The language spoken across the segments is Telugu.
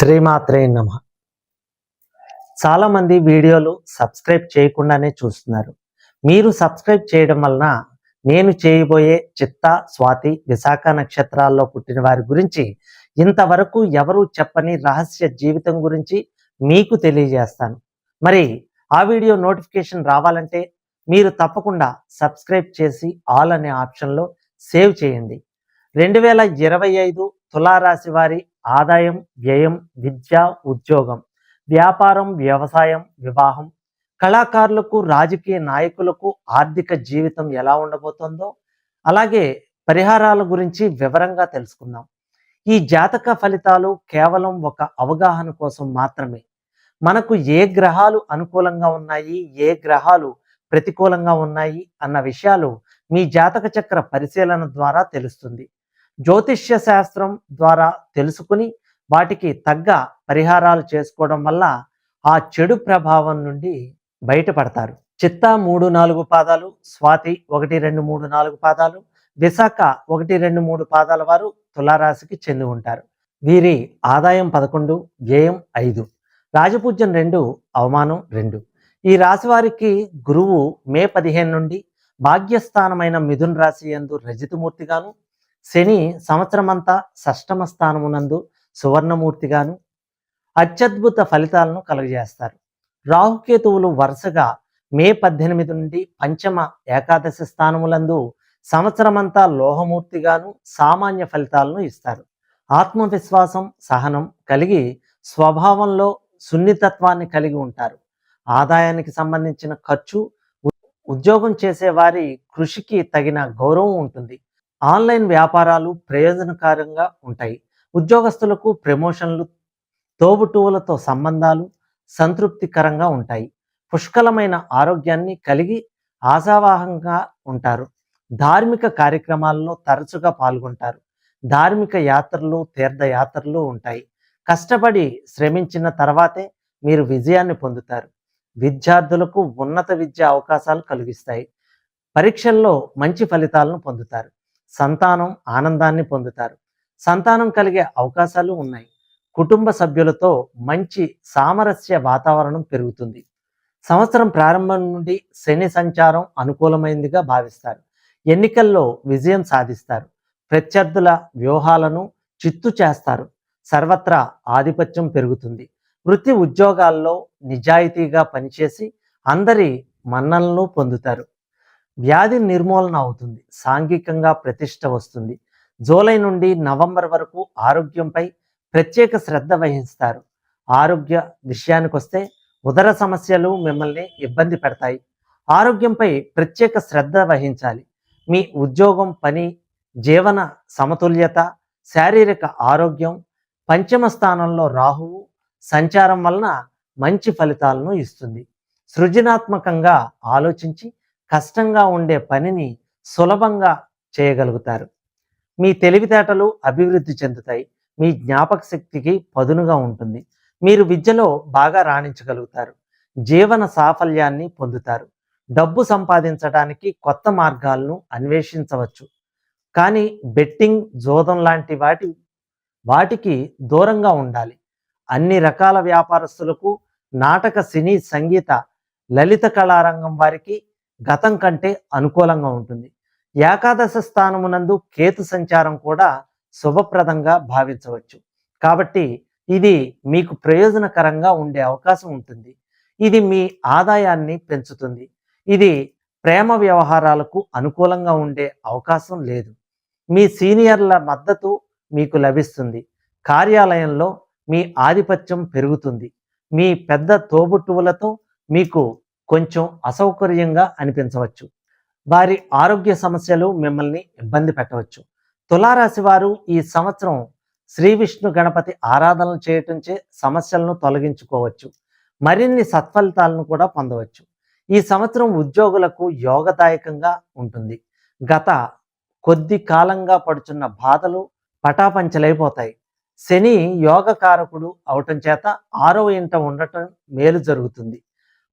శ్రీమాత్రే నమ. చాలామంది వీడియోలు సబ్స్క్రైబ్ చేయకుండానే చూస్తున్నారు. మీరు సబ్స్క్రైబ్ చేయడం వలన నేను చేయబోయే చిత్త స్వాతి విశాఖ నక్షత్రాల్లో పుట్టిన వారి గురించి ఇంతవరకు ఎవరు చెప్పని రహస్య జీవితం గురించి మీకు తెలియజేస్తాను. మరి ఆ వీడియో నోటిఫికేషన్ రావాలంటే మీరు తప్పకుండా సబ్స్క్రైబ్ చేసి ఆల్ అనే ఆప్షన్లో సేవ్ చేయండి. రెండు వేల ఇరవై ఐదు తులారాశి వారి ఆదాయం వ్యయం విద్య ఉద్యోగం వ్యాపారం వ్యవసాయం వివాహం. కళాకారులకు రాజకీయ నాయకులకు ఆర్థిక జీవితం ఎలా ఉండబోతుందో అలాగే పరిహారాల గురించి వివరంగా తెలుసుకుందాం. ఈ జాతక ఫలితాలు కేవలం ఒక అవగాహన కోసం మాత్రమే. మనకు ఏ గ్రహాలు అనుకూలంగా ఉన్నాయి ఏ గ్రహాలు ప్రతికూలంగా ఉన్నాయి అన్న విషయాలు మీ జాతక చక్ర పరిశీలన ద్వారా తెలుస్తుంది. జ్యోతిష్య శాస్త్రం ద్వారా తెలుసుకుని వాటికి తగ్గ పరిహారాలు చేసుకోవడం వల్ల ఆ చెడు ప్రభావం నుండి బయటపడతారు. చిత్తా మూడు నాలుగు పాదాలు స్వాతి ఒకటి రెండు మూడు నాలుగు పాదాలు విశాఖ ఒకటి రెండు మూడు పాదాల వారు తులారాశికి చెంది ఉంటారు. వీరి ఆదాయం పదకొండు వ్యయం ఐదు. రాజపూజ్యం రెండు అవమానం రెండు. ఈ రాశి వారికి గురువు మే పదిహేను నుండి భాగ్యస్థానమైన మిథున్ రాశి యందు రజితమూర్తిగాను శని సంవత్సరమంతా షష్టమ స్థానమునందు సువర్ణమూర్తిగాను అత్యద్భుత ఫలితాలను కలుగజేస్తారు. రాహుకేతువులు వరుసగా మే పద్దెనిమిది నుండి పంచమ ఏకాదశి స్థానములందు సంవత్సరమంతా లోహమూర్తిగాను సామాన్య ఫలితాలను ఇస్తారు. ఆత్మవిశ్వాసం సహనం కలిగి స్వభావంలో సున్నితత్వాన్ని కలిగి ఉంటారు. ఆదాయానికి సంబంధించిన ఖర్చు ఉద్యోగం చేసేవారి కృషికి తగిన గౌరవం ఉంటుంది. ఆన్లైన్ వ్యాపారాలు ప్రయోజనకరంగా ఉంటాయి. ఉద్యోగస్తులకు ప్రమోషన్లు తోబుటూవులతో సంబంధాలు సంతృప్తికరంగా ఉంటాయి. పుష్కలమైన ఆరోగ్యాన్ని కలిగి ఆశావాహంగా ఉంటారు. ధార్మిక కార్యక్రమాల్లో తరచుగా పాల్గొంటారు. ధార్మిక యాత్రలు తీర్థయాత్రలు ఉంటాయి. కష్టపడి శ్రమించిన తర్వాతే మీరు విజయాన్ని పొందుతారు. విద్యార్థులకు ఉన్నత విద్యా అవకాశాలు కలిగిస్తాయి. పరీక్షల్లో మంచి ఫలితాలను పొందుతారు. సంతానం ఆనందాన్ని పొందుతారు. సంతానం కలిగే అవకాశాలు ఉన్నాయి. కుటుంబ సభ్యులతో మంచి సామరస్య వాతావరణం పెరుగుతుంది. సంవత్సరం ప్రారంభం నుండి శని సంచారం అనుకూలమైందిగా భావిస్తారు. ఎన్నికల్లో విజయం సాధిస్తారు. ప్రత్యర్థుల వ్యూహాలను చిత్తు చేస్తారు. సర్వత్రా ఆధిపత్యం పెరుగుతుంది. వృత్తి ఉద్యోగాల్లో నిజాయితీగా పనిచేసి అందరి మన్నలను పొందుతారు. వ్యాధి నిర్మూలన అవుతుంది సాంఘికంగా ప్రతిష్ట వస్తుంది. జూలై నుండి నవంబర్ వరకు ఆరోగ్యంపై ప్రత్యేక శ్రద్ధ వహిస్తారు. ఆరోగ్య విషయానికి వస్తే ఉదర సమస్యలు మిమ్మల్ని ఇబ్బంది పెడతాయి. ఆరోగ్యంపై ప్రత్యేక శ్రద్ధ వహించాలి. మీ ఉద్యోగం పని జీవన సమతుల్యత శారీరక ఆరోగ్యం పంచమ స్థానంలో రాహువు సంచారం వలన మంచి ఫలితాలను ఇస్తుంది. సృజనాత్మకంగా ఆలోచించి కష్టంగా ఉండే పనిని సులభంగా చేయగలుగుతారు. మీ తెలివితేటలు అభివృద్ధి చెందుతాయి. మీ జ్ఞాపక శక్తికి పదునుగా ఉంటుంది. మీరు విద్యలో బాగా రాణించగలుగుతారు. జీవన సాఫల్యాన్ని పొందుతారు. డబ్బు సంపాదించడానికి కొత్త మార్గాలను అన్వేషించవచ్చు. కానీ బెట్టింగ్ జోదం లాంటి వాటి వాటికి దూరంగా ఉండాలి. అన్ని రకాల వ్యాపారస్తులకు నాటక సినీ సంగీత లలిత కళారంగం వారికి గతం కంటే అనుకూలంగా ఉంటుంది. ఏకాదశ స్థానమునందు కేతు సంచారం కూడా శుభప్రదంగా భావించవచ్చు. కాబట్టి ఇది మీకు ప్రయోజనకరంగా ఉండే అవకాశం ఉంటుంది. ఇది మీ ఆదాయాన్ని పెంచుతుంది. ఇది ప్రేమ వ్యవహారాలకు అనుకూలంగా ఉండే అవకాశం లేదు. మీ సీనియర్ల మద్దతు మీకు లభిస్తుంది. కార్యాలయంలో మీ ఆధిపత్యం పెరుగుతుంది. మీ పెద్ద తోబుట్టువులతో మీకు కొంచెం అసౌకర్యంగా అనిపించవచ్చు. వారి ఆరోగ్య సమస్యలు మిమ్మల్ని ఇబ్బంది పెట్టవచ్చు. తులారాశి వారు ఈ సంవత్సరం శ్రీ విష్ణు గణపతి ఆరాధనలు చేయటంచే సమస్యలను తొలగించుకోవచ్చు. మరిన్ని సత్ఫలితాలను కూడా పొందవచ్చు. ఈ సంవత్సరం ఉద్యోగులకు యోగదాయకంగా ఉంటుంది. గత కొద్ది కాలంగా పడుచున్న బాధలు పటాపంచలైపోతాయి. శని యోగకారకుడు అవటం చేత ఆరవ ఇంట ఉండటం మేలు జరుగుతుంది.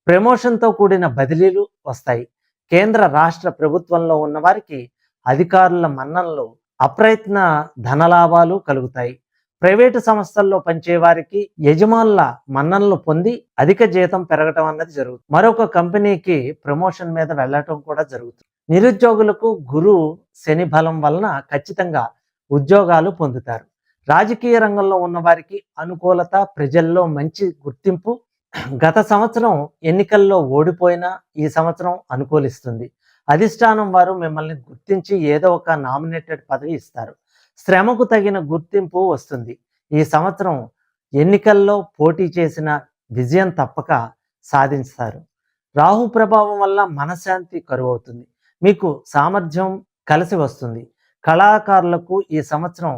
ప్రమోషన్తో కూడిన బదిలీలు వస్తాయి. కేంద్ర రాష్ట్ర ప్రభుత్వంలో ఉన్న వారికి అధికారుల మన్ననలు అప్రయత్న ధనలాభాలు కలుగుతాయి. ప్రైవేటు సంస్థల్లో పనిచేవారికి యజమానుల మన్ననలు పొంది అధిక జీతం పెరగటం అన్నది జరుగుతుంది. మరొక కంపెనీకి ప్రమోషన్ మీద వెళ్ళటం కూడా జరుగుతుంది. నిరుద్యోగులకు గురు శని బలం వలన ఖచ్చితంగా ఉద్యోగాలు పొందుతారు. రాజకీయ రంగంలో ఉన్న వారికి అనుకూలత ప్రజల్లో మంచి గుర్తింపు గత సంవత్సరం ఎన్నికల్లో ఓడిపోయినా ఈ సంవత్సరం అనుకూలిస్తుంది. అధిష్టానం వారు మిమ్మల్ని గుర్తించి ఏదో ఒక నామినేటెడ్ పదవి ఇస్తారు. శ్రమకు తగిన గుర్తింపు వస్తుంది. ఈ సంవత్సరం ఎన్నికల్లో పోటీ చేసిన విజయం తప్పక సాధిస్తారు. రాహు ప్రభావం వల్ల మనశ్శాంతి కరువు అవుతుంది మీకు సామర్థ్యం కలిసి వస్తుంది. కళాకారులకు ఈ సంవత్సరం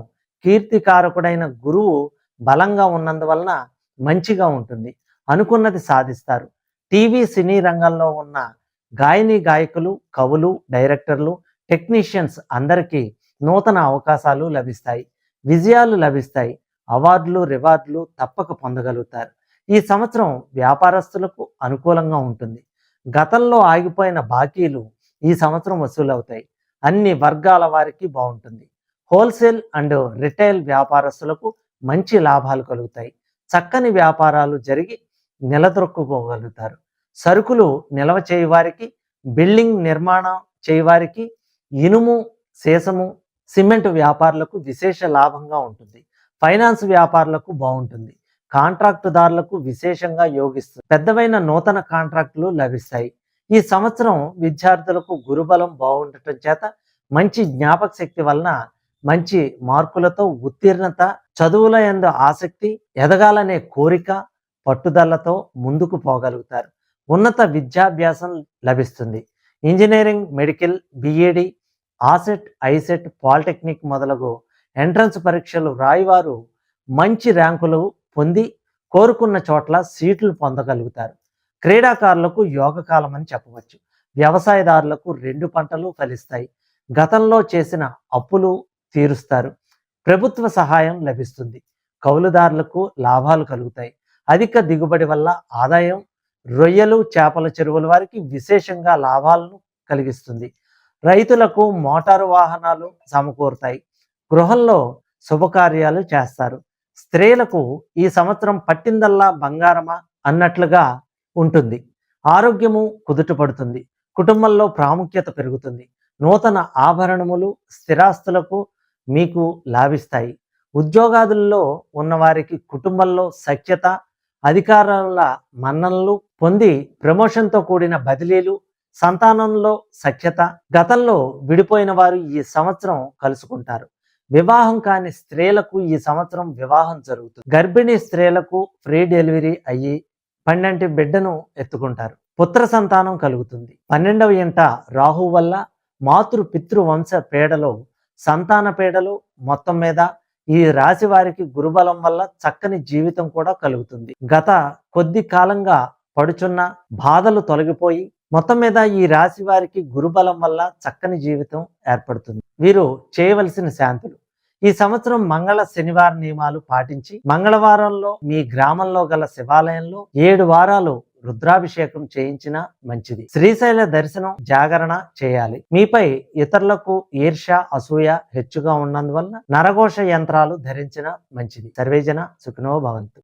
కీర్తికారకుడైన గురువు బలంగా ఉన్నందువలన మంచిగా ఉంటుంది. అనుకున్నది సాధిస్తారు. టీవీ సినీ రంగంలో ఉన్న గాయని గాయకులు కవులు డైరెక్టర్లు టెక్నీషియన్స్ అందరికీ నూతన అవకాశాలు లభిస్తాయి. విజయాలు లభిస్తాయి. అవార్డులు రివార్డులు తప్పక పొందగలుగుతారు. ఈ సంవత్సరం వ్యాపారస్తులకు అనుకూలంగా ఉంటుంది. గతంలో ఆగిపోయిన బాకీలు ఈ సంవత్సరం వసూలవుతాయి. అన్ని వర్గాల వారికి బాగుంటుంది. హోల్సేల్ అండ్ రిటైల్ వ్యాపారస్తులకు మంచి లాభాలు కలుగుతాయి. చక్కని వ్యాపారాలు జరిగి నిలదొక్కుకోగలుగుతారు. సరుకులు నిల్వ చేయవారికి బిల్డింగ్ నిర్మాణం చేయవారికి ఇనుము సీసము సిమెంట్ వ్యాపారులకు విశేష లాభంగా ఉంటుంది. ఫైనాన్స్ వ్యాపారులకు బాగుంటుంది. కాంట్రాక్టుదారులకు విశేషంగా యోగిస్తుంది. పెద్దవైన నూతన కాంట్రాక్టులు లభిస్తాయి. ఈ సంవత్సరం విద్యార్థులకు గురుబలం బాగుండటం చేత మంచి జ్ఞాపక శక్తి వలన మంచి మార్కులతో ఉత్తీర్ణత చదువుల యందు ఆసక్తి ఎదగాలనే కోరిక పట్టుదలతో ముందుకు పోగలుగుతారు. ఉన్నత విద్యాభ్యాసం లభిస్తుంది. ఇంజనీరింగ్ మెడికల్ బిఏడి ఆసెట్ ఐసెట్ పాలిటెక్నిక్ మొదలగు ఎంట్రన్స్ పరీక్షలు రాయివారు మంచి ర్యాంకులు పొంది కోరుకున్న చోట్ల సీట్లు పొందగలుగుతారు. క్రీడాకారులకు యోగకాలం అని చెప్పవచ్చు. వ్యవసాయదారులకు రెండు పంటలు ఫలిస్తాయి. గతంలో చేసిన అప్పులు తీరుస్తారు. ప్రభుత్వ సహాయం లభిస్తుంది. కౌలుదారులకు లాభాలు కలుగుతాయి. అధిక దిగుబడి వల్ల ఆదాయం రొయ్యలు చేపల చెరువుల వారికి విశేషంగా లాభాలను కలిగిస్తుంది. రైతులకు మోటారు వాహనాలు సమకూరుతాయి. గృహంలో శుభకార్యాలు చేస్తారు. స్త్రీలకు ఈ సంవత్సరం పట్టిందల్లా బంగారమా అన్నట్లుగా ఉంటుంది. ఆరోగ్యము కుదుటపడుతుంది. కుటుంబంలో ప్రాముఖ్యత పెరుగుతుంది. నూతన ఆభరణములు స్థిరాస్తులకు మీకు లాభిస్తాయి. ఉద్యోగాదుల్లో ఉన్నవారికి కుటుంబంలో సఖ్యత అధికారాల మన్ననలు పొంది ప్రమోషన్తో కూడిన బదిలీలు సంతానంలో సఖ్యత గతంలో విడిపోయిన వారు ఈ సంవత్సరం కలుసుకుంటారు. వివాహం కాని స్త్రీలకు ఈ సంవత్సరం వివాహం జరుగుతుంది. గర్భిణీ స్త్రీలకు ఫ్రీ డెలివరీ అయ్యి పన్నెండు బిడ్డను ఎత్తుకుంటారు. పుత్ర సంతానం కలుగుతుంది. పన్నెండవ ఇంట రాహు వల్ల మాతృ పితృ వంశ పీడలు సంతాన పీడలు మొత్తం మీద ఈ రాశి వారికి గురుబలం వల్ల చక్కని జీవితం కూడా కలుగుతుంది. గత కొద్ది కాలంగా పడుచున్న బాధలు తొలగిపోయి మొత్తం మీద ఈ రాశి వారికి గురుబలం వల్ల చక్కని జీవితం ఏర్పడుతుంది. వీరు చేయవలసిన శాంతులు. ఈ సంవత్సరం మంగళ శనివార నియమాలు పాటించి మంగళవారంలో మీ గ్రామంలో గల శివాలయంలో ఏడు వారాలు రుద్రాభిషేకం చేయించిన మంచిది. శ్రీశైల దర్శనం జాగరణ చేయాలి. మీపై ఇతరులకు ఈర్ష అసూయ హెచ్చుగా ఉన్నందువలన నరఘోష యంత్రాలు ధరించిన మంచిది. సర్వేజన సుఖనో భవంతు.